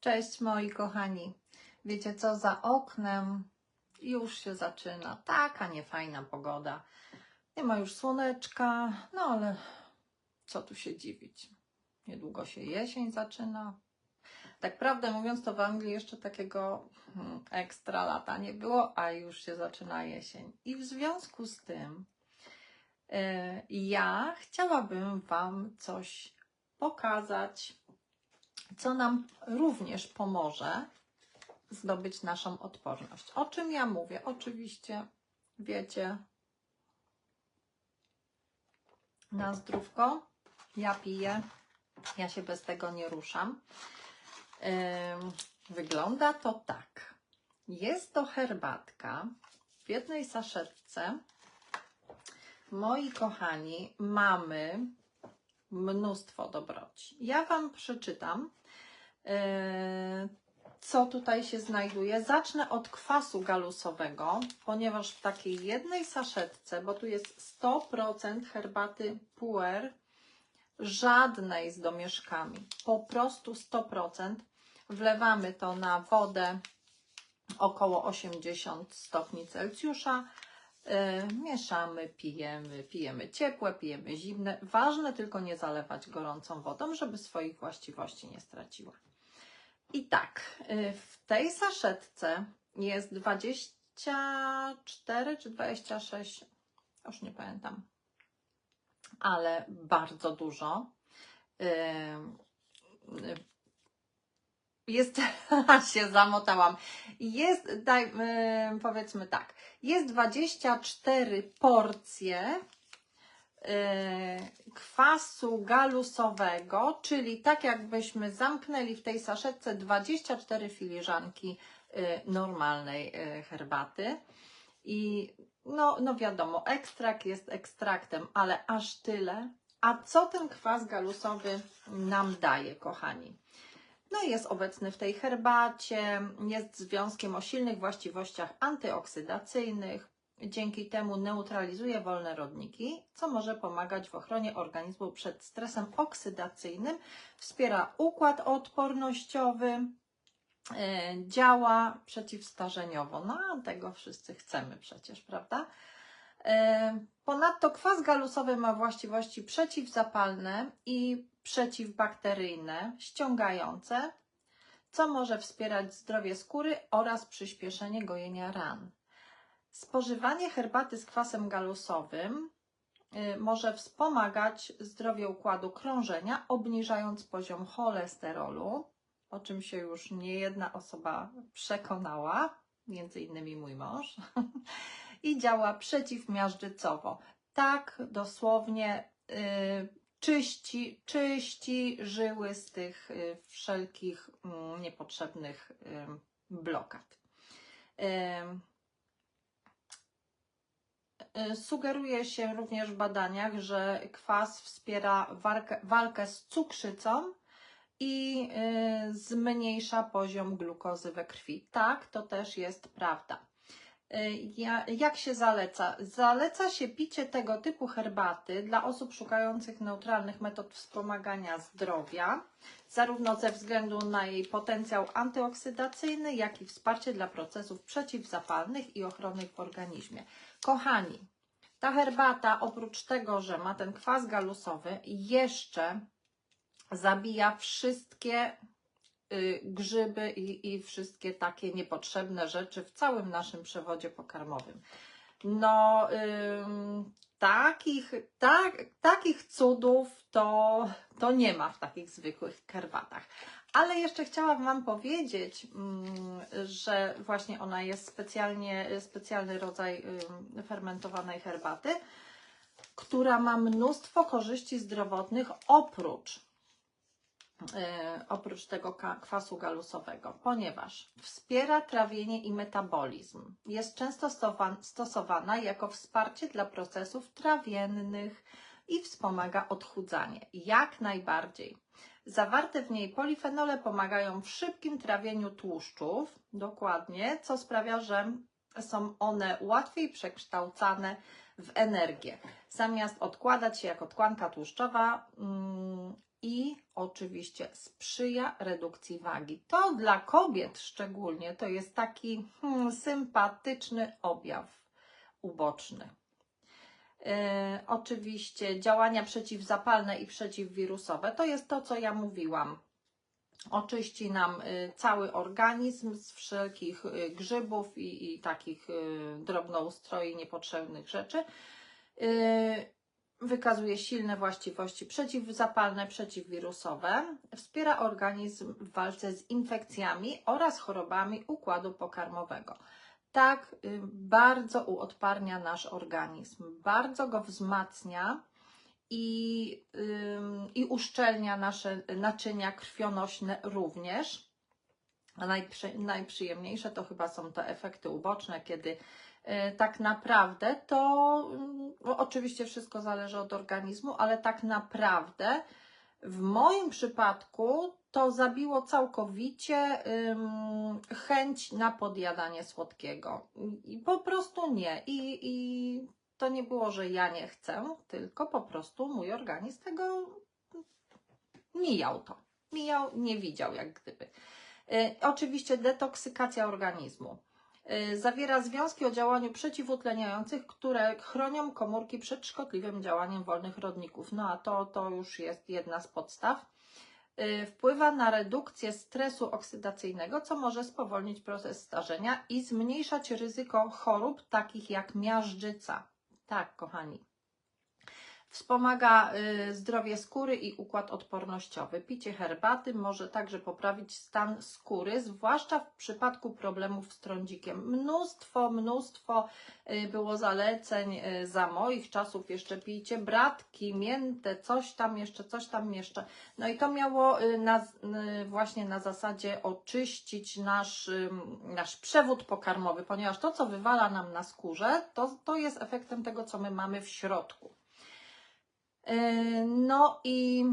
Cześć moi kochani. Wiecie co, za oknem już się zaczyna taka niefajna pogoda. Nie ma już słoneczka, no ale co tu się dziwić. Niedługo się jesień zaczyna. Tak prawdę mówiąc, to w Anglii jeszcze takiego hmm, ekstra lata nie było, a już się zaczyna jesień. I w związku z tym e, ja chciałabym Wam coś pokazać, co nam również pomoże zdobyć naszą odporność. O czym ja mówię? Oczywiście wiecie, na zdrówko. Ja piję, ja się bez tego nie ruszam. Wygląda to tak. Jest to herbatka w jednej saszetce. Moi kochani, mamy mnóstwo dobroci. Ja Wam przeczytam, co tutaj się znajduje. Zacznę od kwasu galusowego, ponieważ w takiej jednej saszetce, bo tu jest 100% herbaty puer, żadnej z domieszkami, po prostu 100%. Wlewamy to na wodę około 80 stopni Celsjusza. Yy, mieszamy, pijemy, pijemy ciepłe, pijemy zimne. Ważne tylko nie zalewać gorącą wodą, żeby swoich właściwości nie straciła. I tak, yy, w tej saszetce jest 24 czy 26, już nie pamiętam, ale bardzo dużo. Yy, jest, się zamotałam. Jest, daj, powiedzmy tak, jest 24 porcje kwasu galusowego, czyli tak jakbyśmy zamknęli w tej saszetce 24 filiżanki yy, normalnej yy, herbaty. I no, no wiadomo, ekstrakt jest ekstraktem, ale aż tyle. A co ten kwas galusowy nam daje, kochani? No jest obecny w tej herbacie, jest związkiem o silnych właściwościach antyoksydacyjnych. Dzięki temu neutralizuje wolne rodniki, co może pomagać w ochronie organizmu przed stresem oksydacyjnym, wspiera układ odpornościowy, yy, działa przeciwstarzeniowo. No, tego wszyscy chcemy przecież, prawda? Yy, ponadto kwas galusowy ma właściwości przeciwzapalne i przeciwbakteryjne, ściągające, co może wspierać zdrowie skóry oraz przyspieszenie gojenia ran. Spożywanie herbaty z kwasem galusowym y, może wspomagać zdrowie układu krążenia, obniżając poziom cholesterolu, o czym się już nie jedna osoba przekonała, między innymi mój mąż, i działa przeciwmiażdżycowo. Tak dosłownie y, czyści, czyści żyły z tych y, wszelkich mm, niepotrzebnych blokad. Y, sugeruje się również w badaniach, że kwas wspiera walkę, walkę z cukrzycą i y, zmniejsza poziom glukozy we krwi. Tak, to też jest prawda. Jak się zaleca? Zaleca się picie tego typu herbaty dla osób szukających neutralnych metod wspomagania zdrowia, zarówno ze względu na jej potencjał antyoksydacyjny, jak i wsparcie dla procesów przeciwzapalnych i ochrony w organizmie. Kochani, ta herbata oprócz tego, że ma ten kwas galusowy, jeszcze zabija wszystkie Y, grzyby i, i wszystkie takie niepotrzebne rzeczy w całym naszym przewodzie pokarmowym. No, ym, takich, tak, takich cudów to, to nie ma w takich zwykłych herbatach. Ale jeszcze chciałam Wam powiedzieć, mm, że właśnie ona jest specjalnie, specjalny rodzaj fermentowanej herbaty, która ma mnóstwo korzyści zdrowotnych oprócz E, oprócz tego kwasu galusowego, ponieważ wspiera trawienie i metabolizm. Jest często stosowana jako wsparcie dla procesów trawiennych i wspomaga odchudzanie. Jak najbardziej. Zawarte w niej polifenole pomagają w szybkim trawieniu tłuszczów, dokładnie, co sprawia, że są one łatwiej przekształcane w energię. Zamiast odkładać się jako tkanka tłuszczowa, mm, i oczywiście sprzyja redukcji wagi. To dla kobiet szczególnie to jest taki hmm, sympatyczny objaw uboczny. E, oczywiście działania przeciwzapalne i przeciwwirusowe to jest to, co ja mówiłam. Oczyści nam y, cały organizm z wszelkich y, grzybów i, i takich drobnoustroi niepotrzebnych rzeczy. Wykazuje silne właściwości przeciwzapalne, przeciwwirusowe. Wspiera organizm w walce z infekcjami oraz chorobami układu pokarmowego tak y, bardzo uodparnia nasz organizm, bardzo go wzmacnia i, i uszczelnia nasze naczynia krwionośne również. A najprzy, najprzyjemniejsze to chyba są te efekty uboczne, kiedy y, tak naprawdę to y, oczywiście wszystko zależy od organizmu, ale tak naprawdę w moim przypadku to zabiło całkowicie chęć na podjadanie słodkiego. I po prostu nie. I, I to nie było, że ja nie chcę, tylko po prostu mój organizm tego mijał to. Mijał, nie widział jak gdyby. Y, oczywiście detoksykacja organizmu. Y, zawiera związki o działaniu przeciwutleniających, które chronią komórki przed szkodliwym działaniem wolnych rodników. No a to, to już jest jedna z podstaw. Y, wpływa na redukcję stresu oksydacyjnego, co może spowolnić proces starzenia i zmniejszać ryzyko chorób takich jak miażdżyca. Tak, kochani. Wspomaga y, zdrowie skóry i układ odpornościowy. Picie herbaty może także poprawić stan skóry, zwłaszcza w przypadku problemów z trądzikiem. Mnóstwo, mnóstwo y, było zaleceń y, za moich czasów. Jeszcze pijcie bratki, miętę, coś tam jeszcze, coś tam jeszcze. No i to miało na, właśnie na zasadzie oczyścić nasz, nasz przewód pokarmowy, ponieważ to, co wywala nam na skórze, to, to jest efektem tego, co my mamy w środku. E, no i,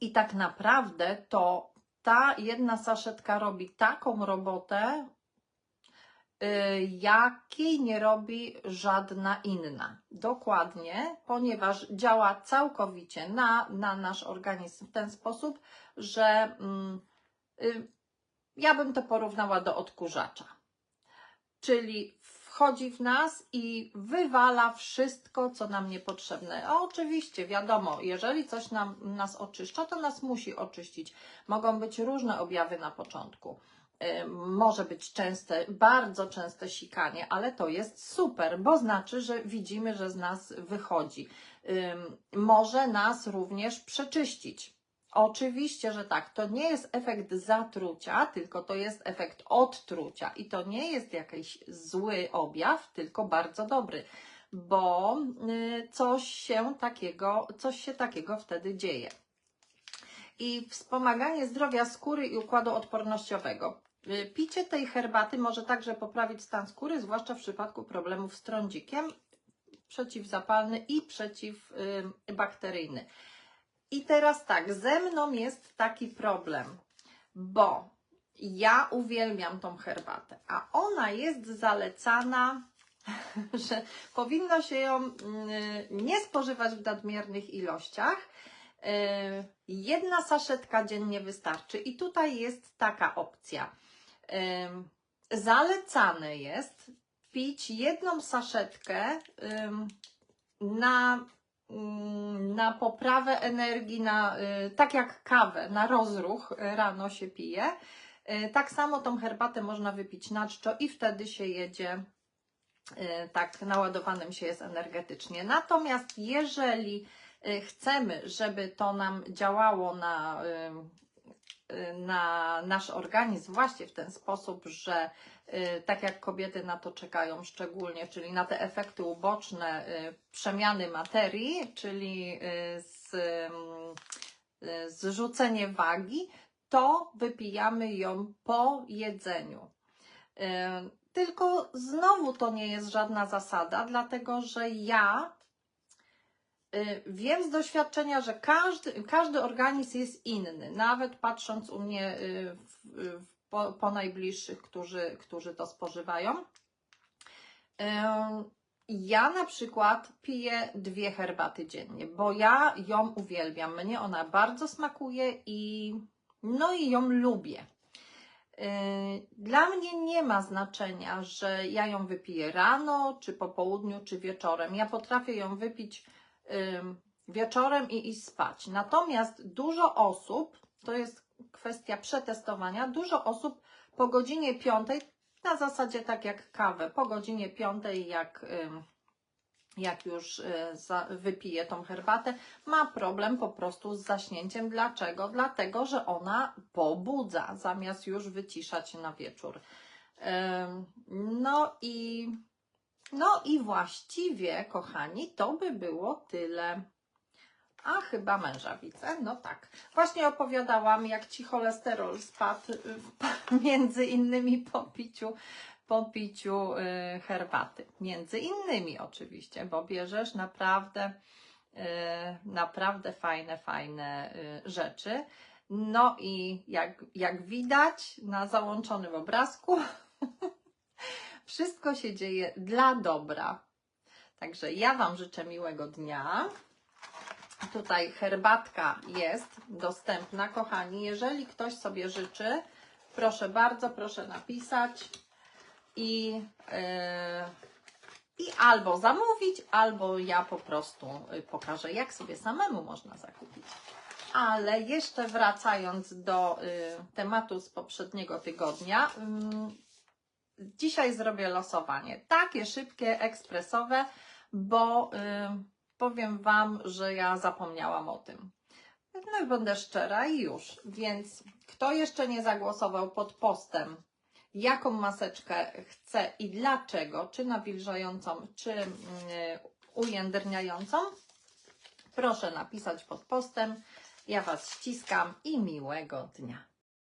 i tak naprawdę to ta jedna saszetka robi taką robotę, e, jakiej nie robi żadna inna. Dokładnie, ponieważ działa całkowicie na, na nasz organizm w ten sposób, że mm, y, ja bym to porównała do odkurzacza. Czyli wchodzi w nas i wywala wszystko, co nam niepotrzebne. A oczywiście, wiadomo, jeżeli coś nam, nas oczyszcza, to nas musi oczyścić. Mogą być różne objawy na początku. Może być częste, bardzo częste sikanie, ale to jest super, bo znaczy, że widzimy, że z nas wychodzi. Może nas również przeczyścić Oczywiście, że tak. To nie jest efekt zatrucia, tylko to jest efekt odtrucia. I to nie jest jakiś zły objaw, tylko bardzo dobry, bo y, coś się takiego, coś się takiego wtedy dzieje. I wspomaganie zdrowia skóry i układu odpornościowego. Y, picie tej herbaty może także poprawić stan skóry, zwłaszcza w przypadku problemów z trądzikiem, przeciwzapalny i przeciwbakteryjny. I teraz tak, ze mną jest taki problem, bo ja uwielbiam tą herbatę, a ona jest zalecana, że powinno się ją mm, nie spożywać w nadmiernych ilościach. Y, jedna saszetka dziennie wystarczy, i tutaj jest taka opcja. Y, zalecane jest pić jedną saszetkę na Mm, na poprawę energii, na, y, tak jak kawę, na rozruch rano się pije. Y, tak samo tą herbatę można wypić na czczo i wtedy się jedzie, y, tak naładowanym się jest energetycznie. Natomiast jeżeli chcemy, żeby to nam działało na, na nasz organizm właśnie w ten sposób, że Y, tak jak kobiety na to czekają szczególnie, czyli na te efekty uboczne y, przemiany materii, czyli y, z, zrzucenie wagi, to wypijamy ją po jedzeniu. Tylko znowu to nie jest żadna zasada, dlatego że ja wiem z doświadczenia, że każdy, każdy organizm jest inny. Nawet patrząc u mnie w, w po, po najbliższych, którzy, którzy to spożywają. Ja na przykład piję dwie herbaty dziennie, bo ja ją uwielbiam. Mnie ona bardzo smakuje i no i ją lubię. Dla mnie nie ma znaczenia, że ja ją wypiję rano, czy po południu, czy wieczorem. Ja potrafię ją wypić wieczorem i iść spać. Natomiast dużo osób, to jest kwestia przetestowania, dużo osób po godzinie piątej, na zasadzie tak jak kawę, po godzinie piątej, jak, ym, jak już y, wypije tą herbatę, ma problem po prostu z zaśnięciem. Dlaczego? Dlatego, że ona pobudza, zamiast już wyciszać na wieczór. No i, no i właściwie, kochani, to by było tyle. A chyba męża widzę, no tak. Właśnie opowiadałam, jak ci cholesterol spadł, y, między innymi po piciu, po piciu y, herbaty. Między innymi oczywiście, bo bierzesz naprawdę, y, naprawdę fajne, fajne rzeczy. No i jak, jak widać na załączonym obrazku, wszystko się dzieje dla dobra. Także ja Wam życzę miłego dnia. Tutaj herbatka jest dostępna, kochani. Jeżeli ktoś sobie życzy, proszę bardzo, proszę napisać i, yy, i albo zamówić, albo ja po prostu y, pokażę, jak sobie samemu można zakupić. Ale jeszcze wracając do y, tematu z poprzedniego tygodnia, ym, dzisiaj zrobię losowanie. Takie szybkie, ekspresowe, bo y, powiem Wam, że ja zapomniałam o tym. No będę szczera i już. Więc kto jeszcze nie zagłosował pod postem, jaką maseczkę chce i dlaczego, czy nawilżającą, czy mm, ujędrniającą, proszę napisać pod postem. Ja Was ściskam i miłego dnia.